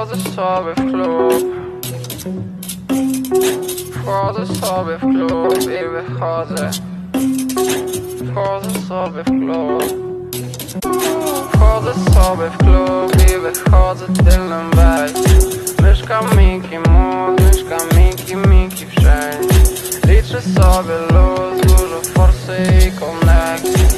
Wchodzę sobie w klub. Wchodzę sobie w klub i wychodzę. Wchodzę sobie w klub. Wchodzę sobie w klub i wychodzę tylnym wejściem Myszka Miki mód, myszka Miki, Miki wszędzie. Liczę sobie luz, dużo forsy i Powiedz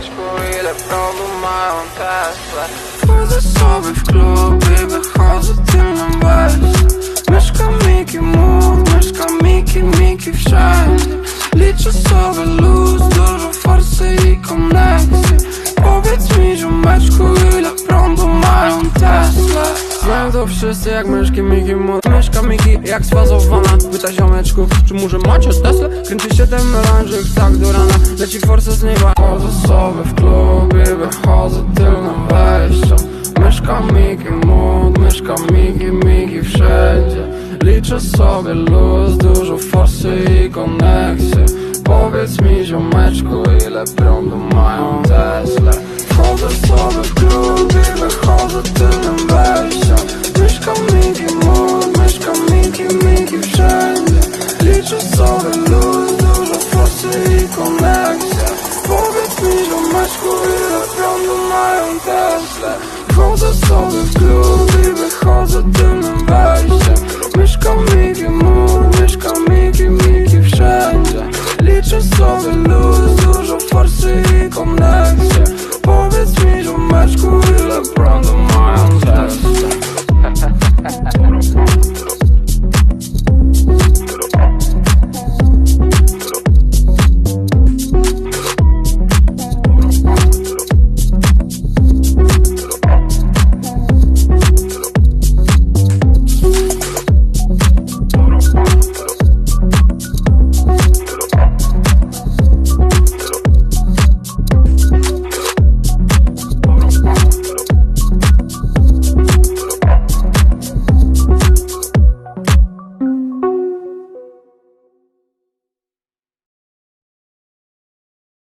mi ziomeczku, ile prądu mają Tesla Wchodzę sobie w klub i wychodzę tylnym wejściem Myszka Miki mód, myszka Miki, Miki wszędzie Liczę sobie luz, dużo forsy i koneksji Powiedz Wszyscy jak myszki Miki Myszka Miki jak sfazowana. Pyta ziomeczku, czy może macie Tesla? Kręci się ten melanżyk tak do rana. Leci forsa z nieba. Chodzę sobie w klub i wychodzę tylnym wejściem Myszka Miki mód, myszka Miki, Miki wszędzie. Liczę sobie luz, dużo forsy i koneksji Powiedz mi ziomeczku, ile prądu mają Tesla? Wchodzę sobie w klub i wychodzę tylnym ile prądu mają Tesla Wchodzę sobie w klub i wychodzę tylnym wejściem. Myszka Miki mód, myszka Miki, Miki wszędzie. Liczę sobie luz,